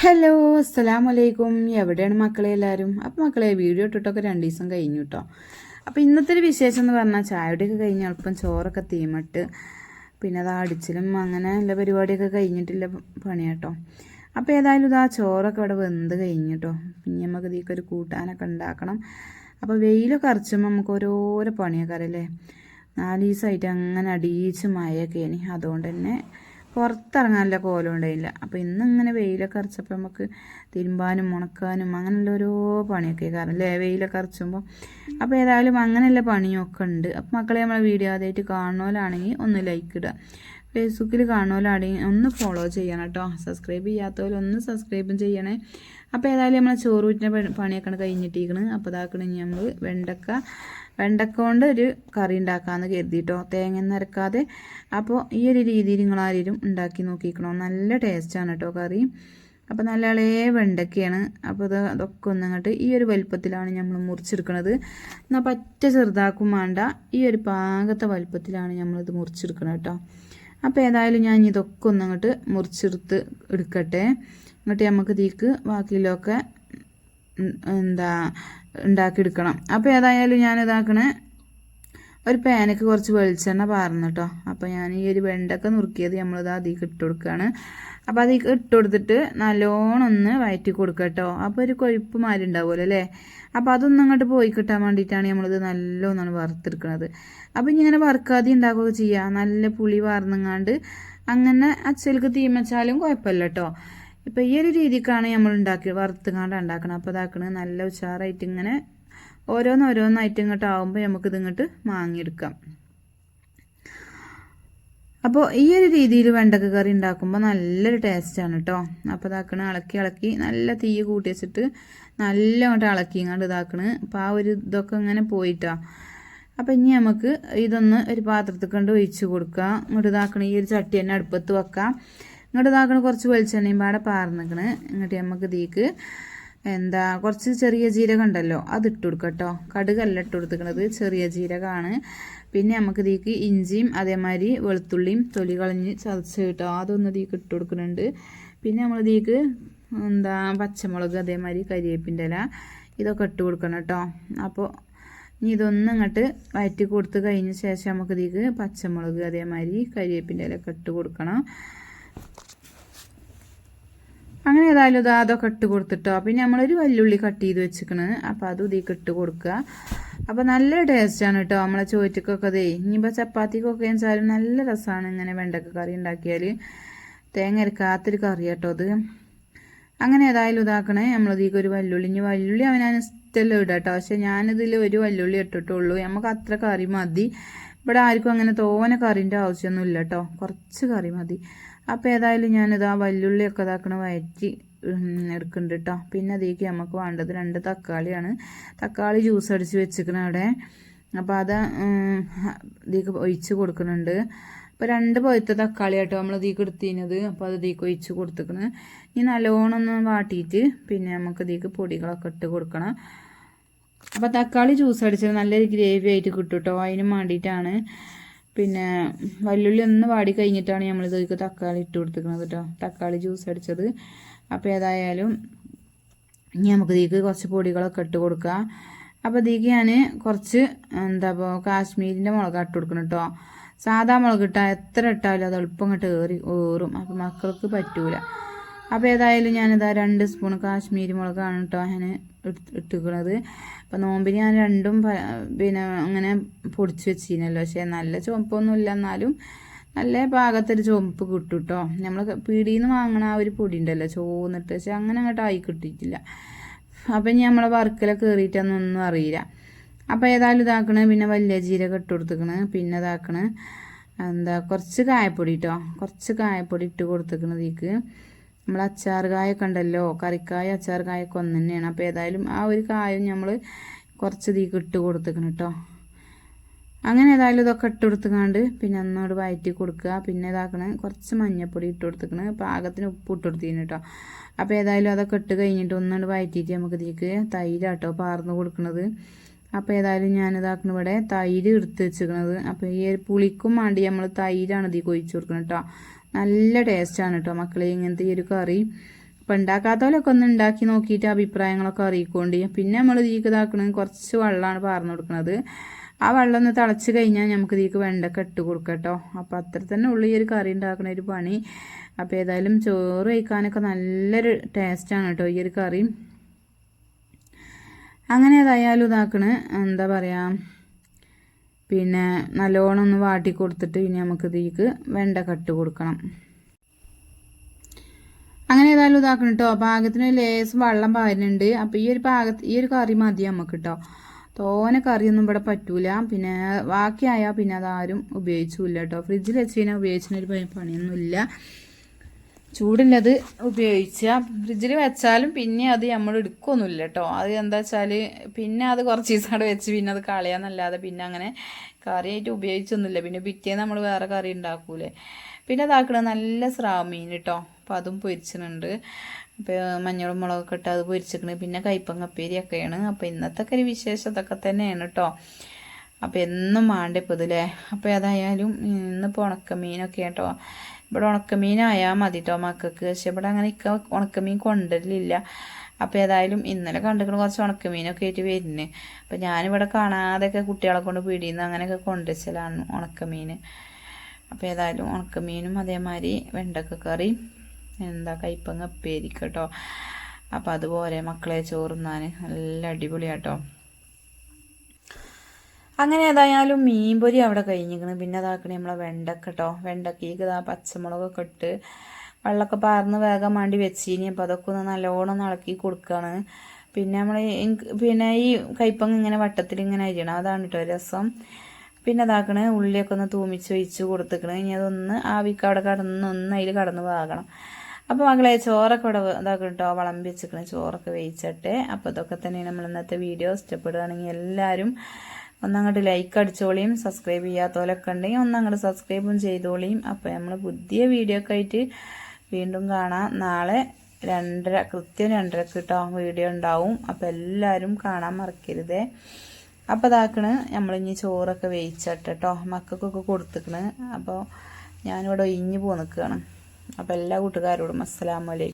Hello അസ്സലാം വലൈക്കും എവിടെയാണ് മക്കളെ എല്ലാവരും? അപ്പം മക്കളെ വീഡിയോ ഇട്ടിട്ടൊക്കെ രണ്ട് ദിവസം കഴിഞ്ഞു കേട്ടോ അപ്പോൾ ഇന്നത്തെ ഒരു വിശേഷം എന്ന് പറഞ്ഞാൽ ചായയുടെയൊക്കെ കഴിഞ്ഞ് എളുപ്പം ചോറൊക്കെ തീമിട്ട് പിന്നെ അത് അടിച്ചിലും അങ്ങനെ എല്ലാ പരിപാടിയൊക്കെ കഴിഞ്ഞിട്ടില്ല പണി കേട്ടോ അപ്പോൾ ഏതായാലും ഇതാ ചോറൊക്കെ ഇവിടെ വെന്ത് കഴിഞ്ഞു കേട്ടോ പിന്നെ നമുക്ക് ഇതിലേക്ക് ഒരു കൂട്ടാനൊക്കെ ഉണ്ടാക്കണം. അപ്പോൾ വെയിലൊക്കെ അരച്ചുമ്പോൾ നമുക്ക് ഓരോരോ പണിയൊക്കെ അറിയില്ലേ? നാല് ദിവസമായിട്ട് അങ്ങനെ അടിയിച്ച് മഴയൊക്കെ ഇനി അതുകൊണ്ട് തന്നെ പുറത്തിറങ്ങാനുള്ള കോലം ഉണ്ടായില്ല അപ്പോൾ ഇന്ന് ഇങ്ങനെ വെയിലൊക്കെ അരച്ചപ്പോൾ നമുക്ക് തിരുമ്പാനും ഉണക്കാനും അങ്ങനെയുള്ള ഓരോ പണിയൊക്കെ കാരണം അല്ലേ വെയിലൊക്കെ അരച്ചുമ്പോൾ അപ്പോൾ ഏതായാലും അങ്ങനെയുള്ള പണിയൊക്കെ ഉണ്ട്. അപ്പോൾ മക്കളെ നമ്മളെ വീഡിയോ ആദ്യമായിട്ട് കാണുന്നവരാണെങ്കിൽ ഒന്ന് ലൈക്ക് ഇടുക. ഫേസ്ബുക്കിൽ കാണുന്നവരാണെങ്കിൽ ഒന്ന് ഫോളോ ചെയ്യണം കേട്ടോ. സബ്സ്ക്രൈബ് ചെയ്യാത്തവരെ ഒന്ന് സബ്സ്ക്രൈബും ചെയ്യണേ. അപ്പോൾ ഏതായാലും നമ്മളെ ചോറ് വീട്ടിന്റെ പണിയൊക്കെ കഴിഞ്ഞിട്ടിരിക്കണ് അപ്പോൾ ഇതാക്കണമെങ്കിൽ നമ്മൾ വെണ്ടക്ക വെണ്ടക്ക കൊണ്ട് ഒരു കറി ഉണ്ടാക്കാമെന്ന് കരുതിയിട്ടോ തേങ്ങ നിരക്കാതെ. അപ്പോൾ ഈ ഒരു രീതിയിൽ നിങ്ങൾ ആരെങ്കിലും ഉണ്ടാക്കി നോക്കിക്കണോ? നല്ല ടേസ്റ്റാണ് കേട്ടോ കറി. അപ്പോൾ നല്ല ഇളയ വെണ്ടക്കയാണ്. അപ്പോൾ ഇത് അതൊക്കെ ഒന്നങ്ങോട്ട് ഈ ഒരു വലുപ്പത്തിലാണ് നമ്മൾ മുറിച്ചെടുക്കുന്നത് എന്നാൽ പറ്റ ചെറുതാക്കും വേണ്ട ഈ ഒരു പാകത്തെ വലുപ്പത്തിലാണ് നമ്മളിത് മുറിച്ചെടുക്കണം കേട്ടോ അപ്പോൾ ഏതായാലും ഞാൻ ഇതൊക്കെ ഒന്നങ്ങോട്ട് മുറിച്ചെടുത്ത് എടുക്കട്ടെ. എന്നിട്ട് നമുക്ക് ഇതിക്ക് ബാക്കിയിലൊക്കെ എന്താ ഉണ്ടാക്കിയെടുക്കണം. അപ്പോൾ ഏതായാലും ഞാൻ ഇതാക്കണേ ഒരു പാനക്ക് കുറച്ച് വെളിച്ചെണ്ണ പാർന്നു കേട്ടോ അപ്പോൾ ഞാൻ ഈ ഒരു വെണ്ടക്ക നുറുക്കിയത് നമ്മളിത് അതിലേക്ക് ഇട്ട് കൊടുക്കുകയാണ് അപ്പോൾ അതിലേക്ക് ഇട്ട് കൊടുത്തിട്ട് നല്ലോണം ഒന്ന് വയറ്റി കൊടുക്കുക കേട്ടോ അപ്പോൾ ഒരു കൊഴുപ്പ് മാരി ഉണ്ടാവുമല്ലോ അല്ലേ? അപ്പോൾ അതൊന്നും അങ്ങോട്ട് പോയി കിട്ടാൻ വേണ്ടിയിട്ടാണ് നമ്മളിത് നല്ലോന്നാണ് വറുത്തെടുക്കുന്നത് അപ്പോൾ ഇങ്ങനെ വറുക്കാതെ ഉണ്ടാക്കുകയൊക്കെ ചെയ്യുക നല്ല പുളി വാർന്നങ്ങാണ്ട് അങ്ങനെ അച്ചൽക്ക് തീമച്ചാലും കുഴപ്പമില്ല കേട്ടോ ഇപ്പോൾ ഈ ഒരു രീതിക്കാണ് നമ്മൾ ഉണ്ടാക്കി വറുത്തുങ്ങാണ്ട് ഉണ്ടാക്കണം അപ്പോൾ ഇതാക്കണത് നല്ല ഉഷാറായിട്ട് ഇങ്ങനെ ഓരോന്നോരോന്നായിട്ട് ഇങ്ങോട്ട് ആകുമ്പോൾ നമുക്കിത് ഇങ്ങോട്ട് മാങ്ങിയെടുക്കാം. അപ്പോൾ ഈ ഒരു രീതിയിൽ വെണ്ടക്ക കറി ഉണ്ടാക്കുമ്പോൾ നല്ലൊരു ടേസ്റ്റാണ് കേട്ടോ അപ്പോൾ ഇതാക്കണ ഇളക്കി ഇളക്കി നല്ല തീ കൂട്ടി വെച്ചിട്ട് നല്ല അങ്ങോട്ട് ഇളക്കി ഇങ്ങോട്ട് ഇതാക്കണ്. അപ്പോൾ ആ ഒരു ഇതൊക്കെ ഇങ്ങനെ പോയിട്ടോ. അപ്പം ഇനി നമുക്ക് ഇതൊന്ന് ഒരു പാത്രത്തിൽ കൊണ്ട് ഒഴിച്ച് കൊടുക്കാം. ഇങ്ങോട്ട് ഇതാക്കണ ഈ ഒരു ചട്ടി തന്നെ അടുപ്പത്ത് വെക്കാം. ഇങ്ങോട്ട് ഇതാക്കണ കുറച്ച് വെളിച്ചെണ്ണയും പാടെ പാർന്നിക്കണ്. ഇങ്ങോട്ട് നമുക്ക് ഇതിക്ക് എന്താ കുറച്ച് ചെറിയ ജീരകം ഉണ്ടല്ലോ അത് ഇട്ട് കൊടുക്കുക കേട്ടോ കടുകല്ല ഇട്ട് കൊടുത്തിക്കണത് ചെറിയ ജീരകമാണ് പിന്നെ നമുക്ക് ഇതിക്ക് ഇഞ്ചിയും അതേമാതിരി വെളുത്തുള്ളിയും തൊലി കളഞ്ഞ് ചതച്ച് കിട്ടോ. അതൊന്ന് ഇതിക്ക് ഇട്ട് കൊടുക്കുന്നുണ്ട് പിന്നെ നമ്മൾ ഇതിക്ക് എന്താ പച്ചമുളക് അതേമാതിരി കരിവേപ്പിന്റെ ഇല ഇതൊക്കെ ഇട്ട് കൊടുക്കണം കേട്ടോ. അപ്പോൾ ഇനി ഇതൊന്നും ഇങ്ങോട്ട് വയറ്റി കൊടുത്ത് കഴിഞ്ഞ ശേഷം നമുക്ക് ഇതിക്ക് പച്ചമുളക് അതേമാതിരി കരിവേപ്പിന്റെ ഇല ഒക്കെ ഇട്ട് കൊടുക്കണം. അങ്ങനെ ഏതായാലും ഇത് അതൊക്കെ ഇട്ട് കൊടുത്തിട്ടോ. പിന്നെ നമ്മളൊരു വല്ലുള്ളി കട്ട് ചെയ്ത് വെച്ചിക്കണ്. അപ്പോൾ അതും ഇതിലേക്ക് ഇട്ട് കൊടുക്കുക അപ്പോൾ നല്ല ടേസ്റ്റാണ് കേട്ടോ നമ്മളെ ചോറ്റക്കൊക്കെ അതേ ഇനിയിപ്പോൾ ചപ്പാത്തിക്കൊക്കെ വെച്ചാലും നല്ല രസമാണ് ഇങ്ങനെ വെണ്ടക്ക കറി ഉണ്ടാക്കിയാൽ തേങ്ങ അരക്കാത്തൊരു കറി കേട്ടോ അത് അങ്ങനെ ഏതായാലും ഇതാക്കണേ. നമ്മളതിക്ക് ഒരു വല്ലുള്ളി ഇനി വല്ലുള്ളി അവനാണ് ഇഷ്ടമല്ല ഇടാം കേട്ടോ പക്ഷെ ഞാനിതിൽ ഒരു വല്ലുള്ളി ഇട്ടിട്ടുള്ളൂ. നമുക്ക് അത്ര കറി മതി. ഇവിടെ ആർക്കും അങ്ങനെ തോനെ കറിന്റെ ആവശ്യമൊന്നുമില്ല കേട്ടോ കുറച്ച് കറി മതി. അപ്പോൾ ഏതായാലും ഞാനിത് ആ വല്ലുള്ളിയൊക്കെ ഇതാക്കണ വയറ്റി എടുക്കുന്നുണ്ട് കേട്ടോ പിന്നെ അതേക്ക് നമുക്ക് വേണ്ടത് രണ്ട് തക്കാളിയാണ്. തക്കാളി ജ്യൂസ് അടിച്ച് വെച്ചിരിക്കണ അവിടെ. അപ്പോൾ അത് ഇതേക്ക് ഒഴിച്ച് കൊടുക്കുന്നുണ്ട്. അപ്പോൾ രണ്ട് പൊയത്ത തക്കാളി ആട്ടോ നമ്മൾ ഇതേക്ക് എടുത്തിരുന്നത്. അപ്പോൾ അത് ഇതേക്ക് ഒഴിച്ച് കൊടുത്തിക്കണ് ഇനി നല്ലോണം ഒന്ന് വാട്ടിയിട്ട് പിന്നെ നമുക്ക് ഇതേക്ക് പൊടികളൊക്കെ ഇട്ട് കൊടുക്കണം. അപ്പോൾ തക്കാളി ജ്യൂസ് അടിച്ചത് നല്ലൊരു ഗ്രേവി ആയിട്ട് കിട്ടും കേട്ടോ അതിന് വേണ്ടിയിട്ടാണ്. പിന്നെ വല്ലുള്ളി ഒന്ന് വാടി കഴിഞ്ഞിട്ടാണ് നമ്മൾ ഇതിലേക്ക് തക്കാളി ഇട്ട് കൊടുത്തിരിക്കുന്നത് കേട്ടോ. തക്കാളി ജ്യൂസ് അടിച്ചത്. അപ്പോൾ ഏതായാലും ഇനി നമുക്ക് ഇതിലേക്ക് കുറച്ച് പൊടികളൊക്കെ ഇട്ട് കൊടുക്കുക അപ്പോൾ ഇതിലേക്ക് ഞാൻ കുറച്ച് എന്താ ഇപ്പോൾ കാശ്മീരിന്റെ മുളക് ഇട്ട് കൊടുക്കണം കേട്ടോ. സാധാ മുളക് ഇട്ടാൽ എത്ര ഇട്ടാലും അത് എളുപ്പം ഇങ്ങോട്ട് ഏറി ഏറും. അപ്പോൾ മക്കൾക്ക് പറ്റൂല. അപ്പോൾ ഏതായാലും ഞാനിതാ രണ്ട് സ്പൂൺ കാശ്മീരി മുളകാണ് കേട്ടോ ഞാൻ ഇട്ടിക്കണത്. അപ്പം നോമ്പിന് ഞാൻ രണ്ടും പിന്നെ അങ്ങനെ പൊടിച്ച് വെച്ചിരുന്നല്ലോ പക്ഷേ നല്ല ചുവപ്പൊന്നും ഇല്ല എന്നാലും നല്ല പാകത്തൊരു ചുവപ്പ് കിട്ടും കേട്ടോ നമ്മൾ പീടിയിൽ നിന്ന് വാങ്ങണ ആ ഒരു പൊടി ഉണ്ടല്ലോ ചോന്നിട്ട് പക്ഷെ അങ്ങനെ അങ്ങോട്ട് ആയി കിട്ടിയിട്ടില്ല. അപ്പം ഇനി നമ്മളെ വർക്കിലൊക്കെ കയറിയിട്ടൊന്നും അറിയില്ല. അപ്പോൾ ഏതായാലും ഇതാക്കണേ. പിന്നെ വലിയ ജീരകം ഇട്ട് കൊടുത്തേക്കണ്. പിന്നെ ഇതാക്കണ്. എന്താ കുറച്ച് കായപ്പൊടി കേട്ടോ കുറച്ച് കായപ്പൊടി ഇട്ട് കൊടുത്തേക്കണത് ഇതിക്ക്. നമ്മൾ അച്ചാർ കായൊക്കെ ഉണ്ടല്ലോ കറിക്കായ അച്ചാർ കായൊക്കെ ഒന്ന് തന്നെയാണ് അപ്പോൾ ഏതായാലും ആ ഒരു കായം നമ്മൾ കുറച്ച് ഇതിക്ക് ഇട്ട് കൊടുത്തേക്കണം കേട്ടോ അങ്ങനെ ഏതായാലും ഇതൊക്കെ ഇട്ട് കൊടുത്തുകൊണ്ട് പിന്നെ ഒന്നോട് വയറ്റി കൊടുക്കുക. പിന്നെ ഇതാക്കണ കുറച്ച് മഞ്ഞപ്പൊടി ഇട്ട് കൊടുത്തേക്കണ്. പാകത്തിന് ഉപ്പ് ഇട്ട് കൊടുത്തിന് കേട്ടോ അപ്പോൾ ഏതായാലും അതൊക്കെ ഇട്ട് കഴിഞ്ഞിട്ട് ഒന്നുകൊണ്ട് വയറ്റിയിട്ട് നമുക്ക് ഇതിലേക്ക് തൈരാട്ടോ പാർന്ന് കൊടുക്കുന്നത് അപ്പോൾ ഏതായാലും ഞാനിതാക്കണ ഇവിടെ തൈര് എടുത്ത് വെച്ചിരിക്കുന്നത്. അപ്പോൾ ഈ പുളിക്കും വേണ്ടി നമ്മൾ തൈരാണ് ഇതിൽ കൊഴിച്ച് കൊടുക്കുന്നത് കേട്ടോ നല്ല ടേസ്റ്റാണ് കേട്ടോ മക്കളെ ഇങ്ങനത്തെ ഈ ഒരു കറി. അപ്പം ഉണ്ടാക്കാത്തവരൊക്കെ ഒന്ന് ഉണ്ടാക്കി നോക്കിയിട്ട് അഭിപ്രായങ്ങളൊക്കെ അറിയിക്കൊണ്ട്. പിന്നെ നമ്മൾ ഇതിലേക്ക് ഇതാക്കണത് കുറച്ച് വെള്ളമാണ് പാർന്നു കൊടുക്കുന്നത് ആ വെള്ളം ഒന്ന് തിളച്ച് കഴിഞ്ഞാൽ നമുക്ക് ഇതിലേക്ക് വെണ്ടക്ക ഇട്ട് കൊടുക്കാം കേട്ടോ അപ്പോൾ അത്ര തന്നെ ഉള്ളു ഈ ഒരു കറി ഉണ്ടാക്കുന്ന ഒരു പണി. അപ്പോൾ ഏതായാലും ചോറ് കഴിക്കാനൊക്കെ നല്ലൊരു ടേസ്റ്റാണ് കേട്ടോ ഈ ഒരു കറി. അങ്ങനെ ഏതായാലും ഇതാക്കണ്. എന്താ പറയുക പിന്നെ നല്ലോണം ഒന്ന് വാട്ടി കൊടുത്തിട്ട് ഇനി നമുക്ക് ഇതിലേക്ക് വെണ്ട കട്ട് കൊടുക്കണം. അങ്ങനെ ഏതായാലും ഇതാക്കണം കേട്ടോ പാകത്തിന് ലേസ് വെള്ളം പാരുന്നുണ്ട്. അപ്പം ഈ ഒരു പാകത്ത് ഈ ഒരു കറി മതി നമുക്ക് കേട്ടോ തോനെ കറിയൊന്നും ഇവിടെ പറ്റൂല. പിന്നെ ബാക്കിയായാൽ പിന്നെ അതാരും ഉപയോഗിച്ചില്ല കേട്ടോ ഫ്രിഡ്ജിൽ വെച്ച് കഴിഞ്ഞാൽ ഉപയോഗിച്ചതിനൊരു പണിയൊന്നുമില്ല. ചൂടുള്ളത് ഉപയോഗിച്ച ഫ്രിഡ്ജിൽ വെച്ചാലും പിന്നെ അത് നമ്മൾ എടുക്കൊന്നുമില്ല കേട്ടോ അത് എന്താ വെച്ചാൽ പിന്നെ അത് കുറച്ച് ദിവസം അവിടെ വെച്ച് പിന്നെ അത് കളയാന്നല്ലാതെ പിന്നെ അങ്ങനെ കറിയായിട്ട് ഉപയോഗിച്ചൊന്നുമില്ല. പിന്നെ പിറ്റേന്ന് നമ്മൾ വേറെ കറി ഉണ്ടാക്കൂലേ. പിന്നെ അതാക്കണത് നല്ല സ്രാവ് മീൻ കേട്ടോ അപ്പോൾ അതും പൊരിച്ചിട്ടുണ്ട്. അപ്പോൾ മഞ്ഞളും മുളകൊക്കെ ഇട്ട് അത് പൊരിച്ചിട്ടുണ്ട്. പിന്നെ കയ്പങ്ങപ്പേരിയൊക്കെയാണ് അപ്പോൾ ഇന്നത്തെ ഒരു വിശേഷം ഇതൊക്കെ തന്നെയാണ് കേട്ടോ അപ്പോൾ എന്നും വേണ്ട ഇപ്പോൾ ഇതില്ലേ അപ്പോൾ ഏതായാലും ഇന്നിപ്പോൾ ഉണക്കമീനൊക്കെ കേട്ടോ ഇവിടെ ഉണക്കമീനായാൽ മതി കേട്ടോ പക്ഷെ ഇവിടെ അങ്ങനെ ഇക്ക ഉണക്കമീൻ കൊണ്ടുവരലില്ല അപ്പോൾ ഏതായാലും ഇന്നലെ കണ്ടിട്ട് കുറച്ച് ഉണക്കമീനൊക്കെ ആയിട്ട് വരുന്നത് അപ്പോൾ ഞാനിവിടെ കാണാതെയൊക്കെ കുട്ടികളെ കൊണ്ട് പിടിയുന്ന അങ്ങനെയൊക്കെ കൊണ്ടുവച്ചലാണ് ഉണക്കമീൻ അപ്പോൾ ഏതായാലും ഉണക്കമീനും അതേമാതിരി വെണ്ടക്ക കറി എന്താ കയ്പങ്ങ പേരിക്കട്ടോ അപ്പോൾ അതുപോലെ മക്കളെ ചോറുന്നാൻ നല്ല അടിപൊളിയാട്ടോ അങ്ങനെ ഏതായാലും മീൻപൊരി അവിടെ കഴിഞ്ഞിരിക്കണം പിന്നെ അതാക്കണേ നമ്മളെ വെണ്ടക്ക കേട്ടോ വെണ്ടക്കേക്ക് ഇതാ പച്ചമുളകൊക്കെ ഇട്ട് വെള്ളമൊക്കെ പാർന്ന് വേഗം വേണ്ടി വെച്ചിനി. അപ്പോൾ അതൊക്കെ ഒന്ന് നല്ലോണം ഇളക്കി കൊടുക്കുകയാണ് പിന്നെ നമ്മൾ പിന്നെ ഈ കൈപ്പങ്ങ് ഇങ്ങനെ വട്ടത്തിൽ ഇങ്ങനെ അരിയണം. അതാണ് കേട്ടോ രസം. പിന്നെ അതാക്കണേ ഉള്ളിയൊക്കെ ഒന്ന് തൂമിച്ച് ഒഴിച്ച് കൊടുത്തിക്കണം. ഇനി അതൊന്ന് ആവിക്ക് അവിടെ കടന്ന് ഒന്ന് അതിൽ കടന്ന് പാകണം അപ്പോൾ മകളെ ചോറൊക്കെ ഇവിടെ ഇതാക്കണം കേട്ടോ വളമ്പി വെച്ചിക്കണം. ചോറൊക്കെ വേവിച്ചട്ടെ. അപ്പോൾ ഇതൊക്കെ തന്നെയാണ് നമ്മൾ ഇന്നത്തെ വീഡിയോ. ഇഷ്ടപ്പെടുകയാണെങ്കിൽ എല്ലാവരും ഒന്നങ്ങോട്ട് ലൈക്ക് അടിച്ചോളിയും സബ്സ്ക്രൈബ് ചെയ്യാത്തവരൊക്കെ ഉണ്ടെങ്കിൽ ഒന്നങ്ങോട്ട് സബ്സ്ക്രൈബും ചെയ്തോളിയും. അപ്പോൾ നമ്മൾ പുതിയ വീഡിയോ ഒക്കെ ആയിട്ട് വീണ്ടും കാണാം. നാളെ രണ്ടര കൃത്യം രണ്ടരക്ക് കേട്ടോ വീഡിയോ ഉണ്ടാവും. അപ്പോൾ എല്ലാവരും കാണാൻ മറക്കരുതേ. അപ്പോൾ ഇതാക്കണ് നമ്മളിനി ചോറൊക്കെ വേവിച്ചിട്ട് മക്കൾക്കൊക്കെ കൊടുത്തിക്കണ്. അപ്പോൾ ഞാനിവിടെ ഒഴിഞ്ഞു പോന്നിക്കുകയാണ് അപ്പോൾ എല്ലാ കൂട്ടുകാരോടും അസ്സലാമലൈക്കും